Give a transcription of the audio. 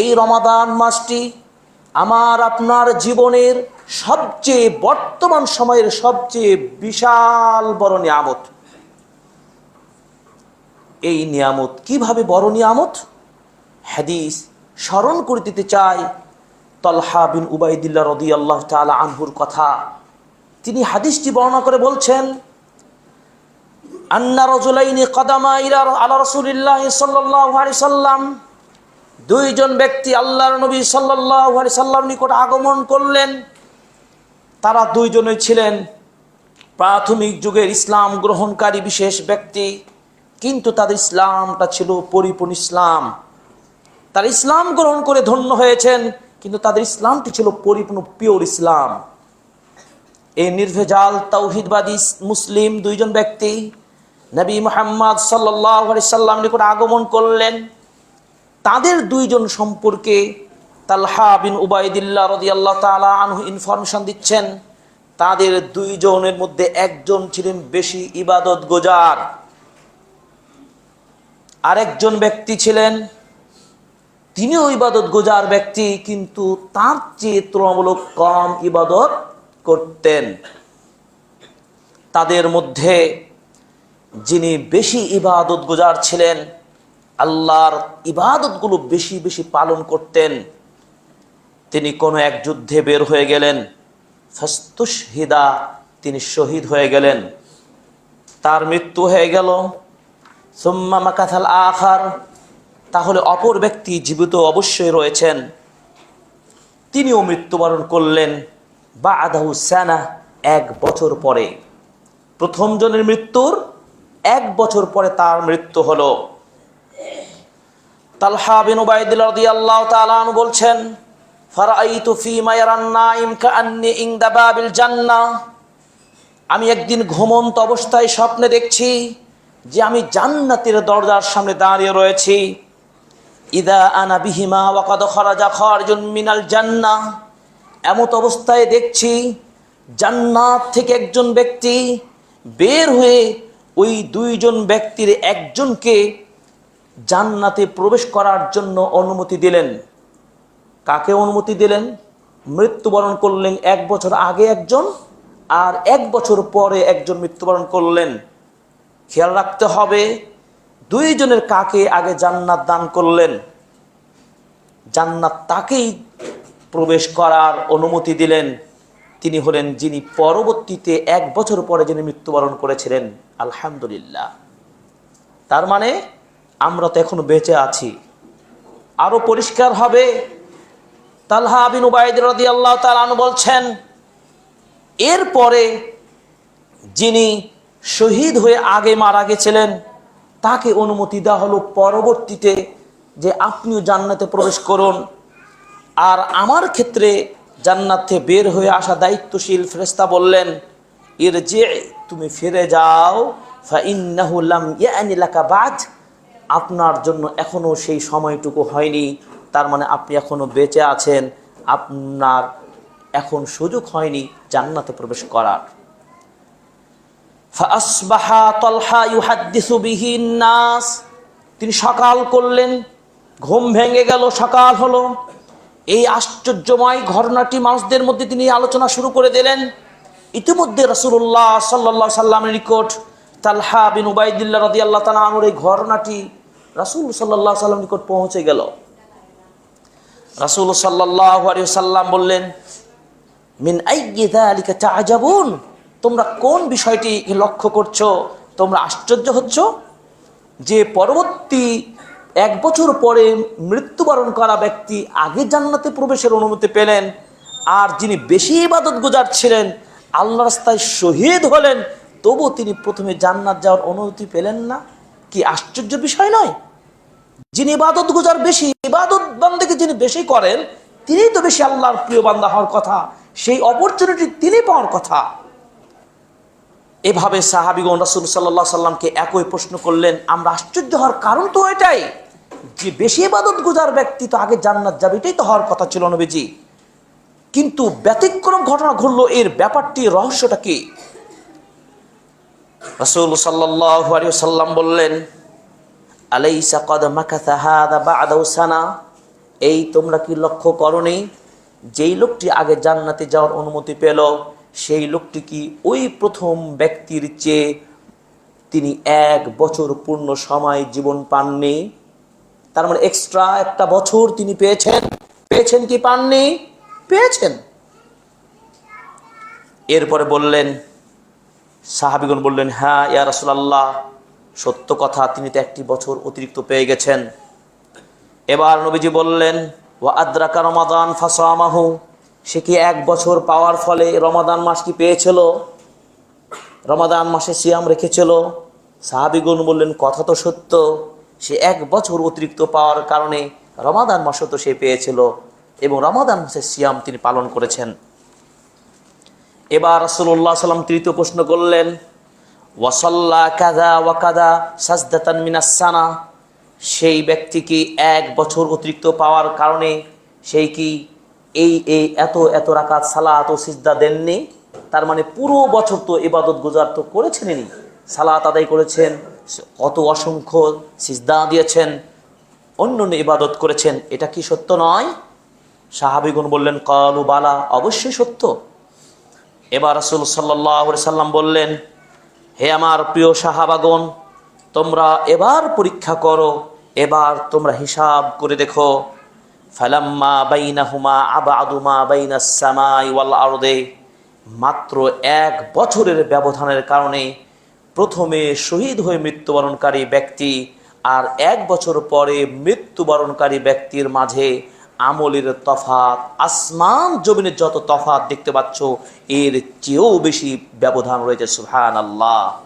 এই রমাদান মাসটি আমার আপনার জীবনের সবচেয়ে বর্তমান সময়ের সবচেয়ে বিশাল বড় নিয়ামত। এই নিয়ামত কীভাবে বড় নিয়ামত? হাদিস স্মরণ করে দিতে চাই তলহা বিন উবাইদুল্লাহ রদি আল্লাহ তালা আনহুর কথা। তিনি হাদিসটি বর্ণনা করে বলছেন, আন্না রজুলাইনি কদামা ইলা আলা রসুলিল্লাহ সাল্লাম দুইজন ব্যক্তি আল্লাহর নবী আলাইহি সাল্লাম নিকট আগমন করলেন। তারা দুইজনই ছিলেন প্রাথমিক যুগের ইসলাম গ্রহণকারী বিশেষ ব্যক্তি, কিন্তু তাদের ইসলামটা ছিল পরিপূর্ণ ইসলাম। তারা ইসলাম গ্রহণ করে ধন্য হয়েছেন, কিন্তু তাদের ইসলামটি ছিল পরিপূর্ণ পিওর ইসলাম। এই নির্ভেজাল তৌহিদবাদী মুসলিম দুইজন ব্যক্তি নবী মোহাম্মদ সাল্লাহ সাল্লাম নিকট আগমন করলেন। তাদের দুইজন সম্পর্কে তালহা বিন উবাইদিল্লাহ রদি আল্লাহ তালা আনহু ইনফরমেশন দিচ্ছেন, তাদের দুইজনের মধ্যে একজন ছিলেন বেশি ইবাদত গোজার। আরেকজন ব্যক্তি ছিলেন, তিনিও ইবাদত গোজার ব্যক্তি, কিন্তু তার চেয়ে তুলনামূলক কম ইবাদত করতেন। তাদের মধ্যে যিনি বেশি ইবাদত গোজার ছিলেন আল্লাহর ইবাদতগুলো বেশি বেশি পালন করতেন। তিনি কোনো এক যুদ্ধে বের হয়ে গেলেন। ফস্তুশহিদা, তিনি শহীদ হয়ে গেলেন। তার মৃত্যু হয়ে গেল। সুম্মা মাকাথাল আখার, তাহলে অপর ব্যক্তি জীবিত অবশ্যই রয়েছেন। তিনিও মৃত্যুবরণ করলেন বা আদাহু সানা এক বছর পরে। প্রথম জনের মৃত্যুর এক বছর পরে তার মৃত্যু হলো। তালহা বিন উবাইদুল্লাহ রাদিয়াল্লাহু তাআলা আনহু বলছেন ফারাইতু ফি মা ইয়ারান নাইম কাআন্নি ইনদা বাবিল জান্নাহ। আমি একদিন ঘুমন্ত অবস্থায় স্বপ্নে দেখছি যে আমি জান্নাতের দরজার সামনে দাঁড়িয়ে রয়েছি। ইদা আনা বিহিমা ওয়াকাদ খরাজা খরজুন মিনাল জান্নাহ। এমত অবস্থায় দেখছি জান্নাত থেকে একজন ব্যক্তি বের হয়ে ওই দুইজন ব্যক্তির একজনকে জান্নাতে প্রবেশ করার জন্য অনুমতি দিলেন। কাকে অনুমতি দিলেন? মৃত্যুবরণ করলেন এক বছর আগে একজন আর এক বছর পরে একজন মৃত্যুবরণ করলেন। খেয়াল রাখতে হবে, দুইজনের কাকে আগে জান্নাত দান করলেন? জান্নাত তাকেই প্রবেশ করার অনুমতি দিলেন। তিনি হলেন যিনি পরবর্তীতে এক বছর পরে যিনি মৃত্যুবরণ করেছিলেন। আলহামদুলিল্লাহ। তার মানে আমরা তো এখনও বেঁচে আছি। আরও পরিষ্কার হবে। তালহা বিন উবাইদ রদি আল্লাহ তালানু বলছেন, এরপরে যিনি শহীদ হয়ে আগে মারা গেছিলেন, তাকে অনুমতি দেওয়া হলো পরবর্তীতে যে আপনিও জান্নাতে প্রবেশ করুন। আর আমার ক্ষেত্রে জান্নাতে বের হয়ে আসা দায়িত্বশীল ফেরেস্তা বললেন এর যে তুমি ফিরে যাও ফাইন্নাহুল্লাম ইয়ানিলাকা বাজ আপনার জন্য এখনও সেই সময়টুকু হয়নি। তার মানে আপনি এখনও বেঁচে আছেন। আপনার এখন সুযোগ হয়নি জান্নাতে প্রবেশ করার। নাস। তিনি সকাল করলেন, ঘুম ভেঙে গেল, সকাল হলো। এই আশ্চর্যময় ঘটনাটি মানুষদের মধ্যে তিনি আলোচনা শুরু করে দিলেন। ইতিমধ্যে রসুল্লাহ সাল্লা সাল্লামের নিকট তালহা বিন উবাইদুল্লাহ রদি আল্লাহ তালামর এই ঘটনাটি রাসুল সাল্লাহ সাল্লাম নিকট পৌঁছে গেল। রাসুল সাল্লাহ সাল্লাম বললেন, মিন আইগিদা চাজাবুন তোমরা কোন বিষয়টি লক্ষ্য করছ? তোমরা আশ্চর্য হচ্ছ যে পরবর্তী এক বছর পরে মৃত্যুবরণ করা ব্যক্তি আগে জান্নাতে প্রবেশের অনুমতি পেলেন আর যিনি বেশি ইবাদত গুজার ছিলেন আল্লাহ রাস্তায় শহীদ হলেন তবু তিনি প্রথমে জান্নাত যাওয়ার অনুমতি পেলেন না? কি আশ্চর্য বিষয় নয়? যিনি ইবাদত গুজার বেশি, ইবাদত বান্দাকে যিনি বেশি করেন তিনি তো বেশি আল্লাহর প্রিয় বান্দা হওয়ার কথা, সেই অপরচুনিটি তিনি পাওয়ার কথা। এভাবে সাহাবিগণ রাসুল সাল্লাহ সাল্লামকে একই প্রশ্ন করলেন, আমরা আশ্চর্য হওয়ার কারণ তো এটাই, যে বেশি ইবাদত গুজার ব্যক্তি তো আগে জান্নাত যাবে, এটাই তো হওয়ার কথা ছিল নবীজি। কিন্তু ব্যতিক্রম ঘটনা ঘটলো, এর ব্যাপারটি, রহস্যটা কি? রাসুল সাল্লাহ সাল্লাম বললেন সানা। এই তোমরা কি লক্ষ্য করনি? যেই লোকটি আগে জান্নাতে যাওয়ার অনুমতি পেল, সেই লোকটি কি ওই প্রথম ব্যক্তির চেয়ে তিনি এক বছর পূর্ণ সময় জীবন পাননি? তার মানে এক্সট্রা একটা বছর তিনি পেয়েছেন। পেয়েছেন কি পাননি? পেয়েছেন। এরপরে বললেন, সাহাবিগণ বললেন হ্যাঁ ইয়া রাসূলুল্লাহ। সত্য কথা তিনি তো একটি বছর অতিরিক্ত পেয়ে গেছেন। এবার নবীজি বললেন ও আদ্রাকা রমাদান ফাসামাহু। সে কি এক বছর পাওয়ার ফলে রমাদান মাস কি পেয়েছিল? রমাদান মাসে সিয়াম রেখেছিল। সাহাবিগুন বললেন, কথা তো সত্য। সে এক বছর অতিরিক্ত পাওয়ার কারণে রমাদান মাসও তো সে পেয়েছিল এবং রমাদান মাসে সিয়াম তিনি পালন করেছেন। এবার রাসূলুল্লাহ সাল্লাম তৃতীয় প্রশ্ন করলেন ওয়াসাল্লা কাদা ওয়াকাদা সাজদাতান সেই ব্যক্তিকে এক বছর অতিরিক্ত পাওয়ার কারণে সেই কি এই এই এত এত রাকাত সালাত ও সিজদা দেননি? তার মানে পুরো বছর তো ইবাদত গুজার তো করেছেনই। সালাত আদায় করেছেন, কত অসংখ্য সিজদা দিয়েছেন অন্য অন্য ইবাদত করেছেন। এটা কি সত্য নয়? সাহাবিগুন বললেন, কলু বালা, অবশ্যই সত্য। এবার রাসূল সাল্লাহ সাল্লাম বললেন হে আমার প্রিয় সাহাবাগন তোমরা এবার পরীক্ষা করো, এবার তোমরা হিসাব করে দেখো। ফালাম্মা বাইনাহুমা আবাদুমা বাইনাস সামাই ওয়াল আরদে মাত্র এক বছরের ব্যবধানের কারণে প্রথমে শহীদ হয়ে মৃত্যুবরণকারী ব্যক্তি আর এক বছর পরে মৃত্যুবরণকারী ব্যক্তির মাঝে আমলের তফাত আসমান জমিনের যত তফাত দেখতে পাচ্ছ, এর চেয়েও বেশি ব্যবধান রয়েছে সুহান আল্লাহ